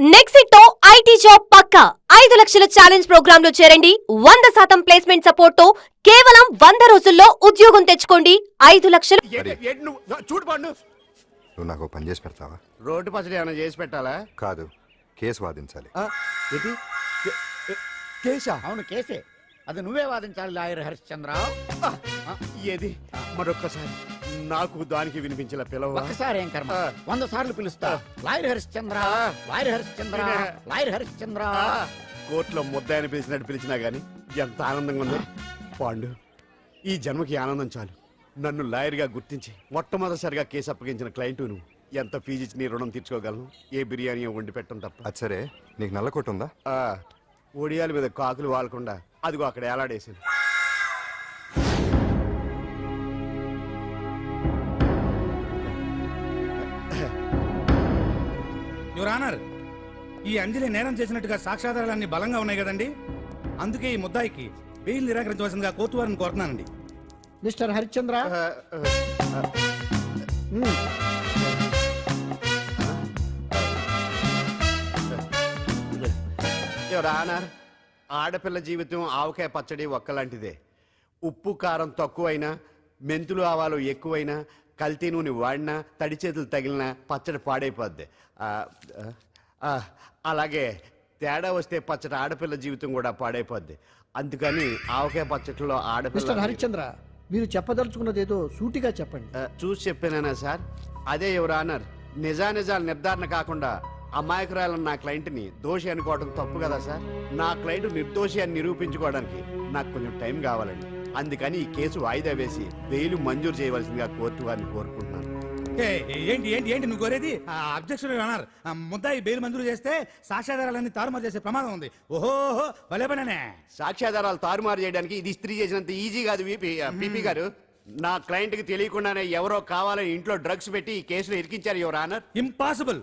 నెక్సిట్తో IT job పక్కా. ఐదు లక్షల challenge ప్రోగ్రామ్లో చేరండి. వంద శాతం ప్లేస్మెంట్ సపోర్ట్తో కేవలం వంద రోజుల్లో ఉద్యోగం తెచ్చుకోండి. ఐదు లక్షలు చూడు నువ్వు నాకు పని చేసి పెడతావా? రోడ్డు పచ్చడి ఏమైనా చేసి పెట్టాలా? కాదు కేసు వాదించాలి. కేసా? అవును కేసే. అది నువ్వే వాదించాలి లాయర్ హరిశ్చంద్ర ఏది? మరొక్కసారి. నాకు దానికి వినిపించిన పిలవ? ఒక్కసారి ఏం కర్మ. వంద సార్లు పిలుస్తా. Lawyer Harishchandra. Lawyer Harishchandra. Lawyer Harishchandra కోర్టులో ముద్దాయని పిలిచినట్టు పిలిచినా గానీ ఎంత ఆనందంగా ఉంది. పాండు ఈ జన్మకి ఆనందం చాలు. నన్ను లాయర్గా గుర్తించి మొట్టమొదటిసారిగా కేసు అప్పగించిన క్లయింట్ నువ్వు. ఎంత ఫీజు ఇచ్చి నీ రుణం తీర్చుకోగలను? ఏ బిర్యానీ వండి పెట్టడం తప్ప. సరే నీకు నల్ల కొట్టు ఉందా? ఆ, ఒడియాల మీద కాకులు వాలకుండా అదిగో అక్కడ ఏలాడేసింది యువర్ ఆనర్ ఈ అంజలి నేరం చేసినట్టుగా సాక్ష్యాధారాలన్నీ బలంగా ఉన్నాయి కదండి అందుకే ఈ ముద్దాయికి బెయిల్ నిరాకరించవలసిందిగా కోర్టు వారిని కోరుతున్నానండి మిస్టర్ హరిశ్చంద్ర యువర్ ఆనర్ ఆడపిల్ల జీవితం ఆవకాయ పచ్చడి ఒక్కలాంటిదే. ఉప్పు కారం తక్కువైనా మెంతులు ఆవాలు ఎక్కువైనా కల్తీ నూనె వాడినా తడి చేతులు తగిలినా పచ్చడి పాడైపోద్ది. అలాగే తేడా వస్తే పచ్చడి ఆడపిల్ల జీవితం కూడా పాడైపోద్ది. అందుకని ఆవకాయ పచ్చడిలో మిస్టర్ ఆడపిల్ల హరిశ్చంద్ర మీరు చెప్పదలుచుకున్నది ఏదో సూటిగా చెప్పండి. చూసి చెప్పానా సార్ అదే ఎవరు ఆనర్ నిజానిజాలు నిర్ధారణ కాకుండా అమాయకురాలన్న నా క్లయింట్ని దోషి అనుకోవడం తప్పు కదా సార్? నా క్లయింట్ నిర్దోషి అని నిరూపించుకోవడానికి నాకు కొంచెం టైం కావాలండి. అందుకని ఈ కేసు వాయిదా వేసి బెయిల్ మంజూరు చేయవలసిందిగా కోర్టు వారిని కోరుకుంటున్నాను. ఏ, ఏంటి ఏంటి ఏంటి నువ్వు కోరేది? అబ్జెక్షన్ ఆ ముద్దాయి బెయిల్ మంజూరు చేస్తే సాక్ష్యాధారాలన్నీ తారుమారు చేసే ప్రమాదం ఉంది. ఓహో భలే పనేనే. సాక్ష్యాధారాలు తారుమారు చేయడానికి ఇది స్త్రీ చేసినంత ఈజీ కాదు పిపి గారు. నా క్లయింట్కి తెలియకుండానే ఎవరో కావాలని ఇంట్లో డ్రగ్స్ పెట్టి ఈ కేసులో ఇరికించారు యువర్ ఆనర్. ఇంపాసిబుల్.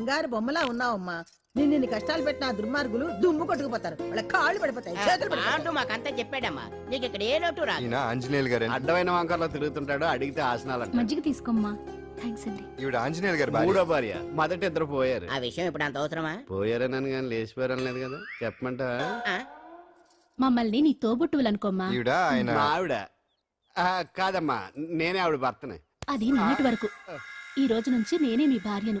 బంగారు బొమ్మలా ఉన్నావమ్మా. నిన్ను ఇన్ని కష్టాలు పెట్టిన ఆ దుర్మార్గులు దుమ్ము కొట్టుకుపోతారు. వాళ్ళ కాళ్ళు పడిపోతాయి చేతులు పడిపోతాయి. అంటూ మాకంతా చెప్పాడమ్మా. నీకు ఇక్కడ ఏ లోటు రాదు. ఈయన ఆంజనేయులు గారు అడ్డమైన వంకర్లో తిరుగుతుంటాడు అడిగితే ఆసనాలంట మజ్జిగ తీసుకోమ్మా. థ్యాంక్స్ అండి. ఈవిడ ఆంజనేయులు గారు. మూడో భార్య. మొదట ఇద్దరు పోయారు. ఆ విషయం ఇప్పుడు అంత అవసరమా? పోయారనని కానీ లేచిపోయారని లేదు కదా. చెప్పమంట ఆ? మమ్మల్ని నీ తోబుట్టువులనుకోమ్మా ఈవిడ ఆయన మా ఆవిడ. ఆ, కాదమ్మా. నేనే ఆవిడ భర్తనే. అది నిన్నటి వరకు. ఈ రోజు నుంచి నేనే మీ భార్యను.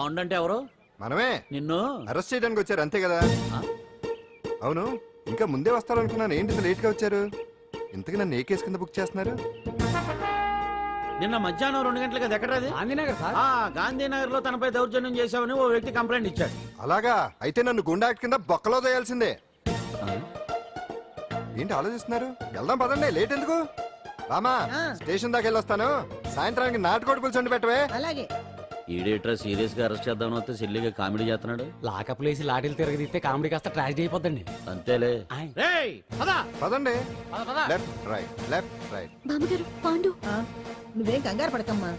బాగుండంటే ఎవరు? మనమే. నిన్ను. అరెస్ట్ చేయడానికి వచ్చారు అంతే కదా? అవును ఇంకా ముందే వస్తారనుకున్నాను. ఏంటి ఇంత లేట్గా వచ్చారు? ఇంతకు నన్ను ఏ కేసు కింద బుక్ చేస్తున్నారు? నిన్న మధ్యాహ్నం రెండు గంటలకు అది ఎక్కడది ఆ, గాంధీనగర్లో తనపై దౌర్జన్యం చేశావని ఓ వ్యక్తి కంప్లైంట్ ఇచ్చాడు. అలాగా? అయితే నన్ను గుండా కింద బొక్కలో చేయాల్సిందే ఏంటి ఆలోచిస్తున్నారు? వెళ్దాం పదండి లేట్ ఎందుకు? రామా. స్టేషన్ దాకా వెళ్ళొస్తాను. సాయంత్రానికి నాటుకోడి పులుసు పెట్టవే. అలాగే. ఈడేట్రా సీరియస్గా అరెస్ట్ చేద్దాం వస్తే సిల్లిగా కామెడీ చేస్తున్నాడు. లాకప్ లేసి లాఠీలు తిరగదీస్తే కామెడీ కాస్త ట్రాజడీ అయిపోద్దండి అంతేలే. పదండి. Left right left right. బామ్మగారు పాండు. ఆ, నువ్వేం కంగారు పడకమ్మా.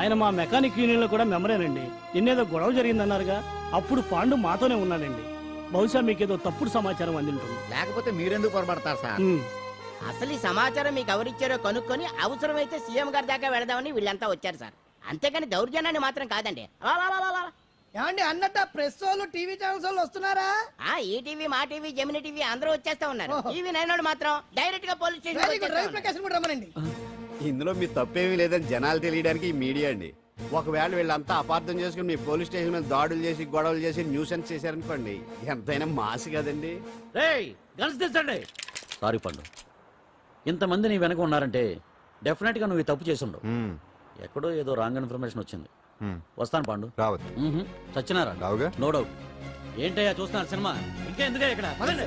ఆయన మా మెకానిక్ యూనియన్లో కూడా మెంబరేనండి. నిన్నేదో గొడవ జరిగిందన్నారుగా అప్పుడు పాండు మాతోనే ఉన్నాడండి. బహుశా మీకేదో తప్పుడు సమాచారం అందింటుంది. లేకపోతే మీరెందుకు పొరపడతారు సార్? అసలు ఈ సమాచారం మీకు ఎవరిచ్చారో కనుక్కొని అవసరమైతే సీఎం గారి దాకా వెళదామని వీళ్ళంతా వచ్చారు సార్. అంతేగాని దౌర్జన్యాన్ని మాత్రం కాదండి. ఏమండి అన్నట్ట ప్రెస్ వాళ్ళు టీవీ ఛానల్స్ వాళ్ళు వస్తున్నారా? ఆ ఈ టీవీ మా టీవీ జమిని టీవీ అందరూ వచ్చేస్తా ఉన్నారు. ఓహో. టీవీ నైన్ మాత్రం డైరెక్ట్గా police very good Ravi station Prakasam కూడా రమ్మనండి. ఇందులో మీ తప్పేమీ లేదని జనాలు తెలియడానికి ఈ మీడియా అండి. ఒకవేళ వీళ్ళంతా అపార్థం చేసుకుని మీ పోలీస్ స్టేషన్ మీద దాడులు చేసి గొడవలు చేసి న్యూసెన్స్ చేశారనుకోండి ఎంతైనా మాసి కదండి. రేయ్ గన్స్ తెచ్చండి సారీ పండు. ఇంతమంది నీ వెనక ఉన్నారంటే డెఫినెట్గా నువ్వు ఈ తప్పు చేసి ఉండవు మ్మ్. ఎక్కడో ఏదో రాంగ్ ఇన్ఫర్మేషన్ వచ్చింది. వస్తాను పాండు. రావద్దు. మ్మ్హ్మ్. చచ్చినారా? రావుగా? No doubt. ఏంటయ్యా చూస్తున్నారు సినిమా? ఇంకా ఎందుకే ఇక్కడ? పదండి.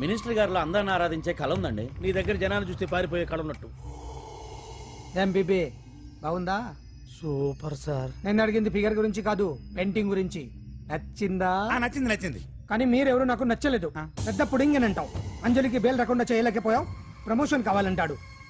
మినిస్టర్ గారిలో అందరిని ఆరాధించే కళ ఉందండి. నీ దగ్గర జనాన్ని చూస్తే పారిపోయే కళ ఉన్నట్టు. ఎంబీబీ బాగుందా? Super sir. నేను అడిగింది ఫిగర్ గురించి కాదు పెయింటింగ్ గురించి. నచ్చిందా? ఆ, నచ్చింది నచ్చింది. కానీ మీరెవరు నాకు నచ్చలేదు. పెద్ద పుడింగ్ అంటావు అంజలికి బెయిల్ రాకుండా చేయలేకపోయావు. ప్రమోషన్ కావాలంటాడు.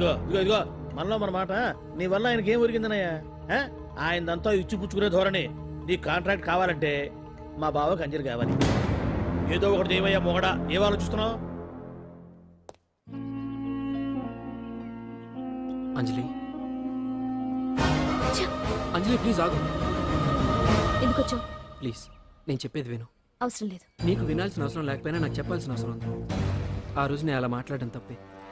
ఇదిగో ఇదిగో ఇదిగో మనలో మన మాట. నీ వల్ల ఆయనకి ఏం ఒరిగిందనయ్యా ఆ? ఆయనదంతా ఇచ్చి పుచ్చుకునే ధోరణి. నీ కాంట్రాక్ట్ కావాలంటే మా బావకి అంజలి కావాలి. ఏదో ఒకటి ఏమయ్యా మొగడా. ఏం ఆలోచిస్తున్నావు? అంజలి. అంజలి ప్లీజ్ ఆగు. ఎందుకొచ్చో ప్లీజ్ నేను చెప్పేది విను. అవసరం లేదు. నీకు వినాల్సిన అవసరం లేకపోయినా నాకు చెప్పాల్సిన అవసరం ఉంది. ఆ రోజు నేను అలా మాట్లాడడం తప్పే.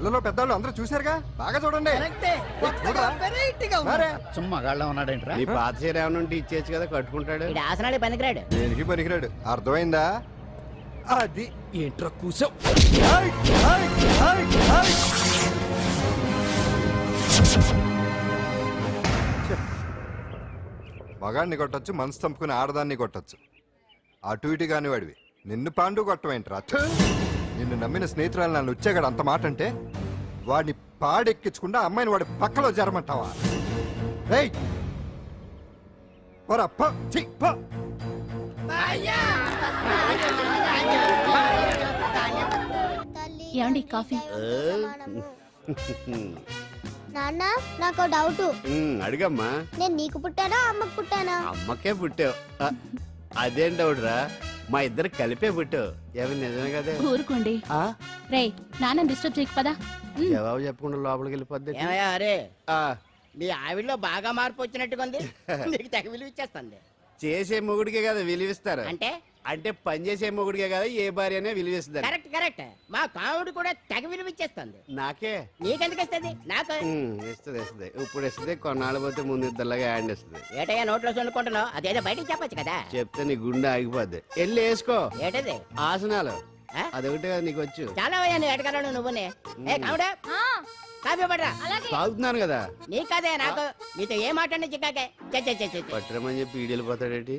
పిల్లలు పెద్దవాళ్ళు అందరూ చూశారుగా? బాగా చూడండి. చూడరా? మరే. సుమ్మా గాళ్ళ ఉన్నాడేంట్రా నీ పాత చీర ఏమైనా ఉంటే కదా కట్టుకుంటాడు. ఆసనాడు పనికిరాడు. దేనికి పనికిరాడు? అర్థమైందా? అది. ఏంట్రా కూసావు మగాడిని కొట్టొచ్చు మనసు చంపుకుని ఆడదాన్ని కొట్టొచ్చు. అటు ఇటు కాని వాడివి నిన్ను పాండు కొట్టమేంట్రా! నిన్ను నమ్మిన స్నేహితురాలు నన్ను వచ్చాగాడు అంత మాట అంటే వాడిని పాడెక్కించకుండా అమ్మాయిని వాడి పక్కలో జరమంటావా రేయ్ పోరా, పో, ఛీ, పో. ఏమండి కాఫీ? నాన్న నాకు డౌట్. అడిగమ్మా. నేను నీకు పుట్టానా అమ్మకు పుట్టానా? అమ్మకే పుట్టావు. అదేం డౌడ్రా మా ఇద్దరు కలిపే పుట్టావు ఏమి నిజమే కదే? ఊరుకోండి. ఆ? రే నాన్న డిస్టర్బ్ చేయకు పదా. జవాబు చెప్పకుండా లోపలికి వెళ్ళిపోద్ది. ఏమయ్యా అరే ఆ, మీ ఆవిడలో బాగా మార్పు వచ్చినట్టుగా ఉంది. నీకు తెగ విలువ ఇచ్చేస్తుంది చేసే మొగుడికే కదా విలువిస్తారు. అంటే? అంటే పని చేసే మొగుడికే కదా ఏ భార్య అనే విలువిస్తారు కరెక్ట్ కరెక్ట్. మా కావుడు కూడా తెగ విలువ ఇచ్చేస్తుంది. నాకే? నీకెందుకు ఇస్తుంది? నాకు. ఇస్తుంది ఇస్తుంది. ఇప్పుడు ఇస్తుంది కొన్నాళ్ళు పోతే ముందు ఇద్దరులాగా హ్యాండ్ ఇస్తుంది ఏటయ్యా నోట్లో చల్లుకుంటున్నావు? అదేదో బయటికి చెప్పొచ్చు కదా. చెప్తే నీ గుండె ఆగిపోద్ది. వెళ్ళి వేసుకో. ఏటది? ఆసనాలు. ఆ? అదొకటి కదా నీకు వచ్చు. చాలా అయ్యా నువ్వు ఎడగలను నువ్వునే. ఏ కావుడా కాఫీ పడరా? తాగుతున్నాను కదా. నీ కదే నాకు. నీతో ఏ మాట్లాడి చిక్కాకే. చే చే, చే. పట్టరమని చెప్పి ఈడు వెళ్ళిపోతాడేటి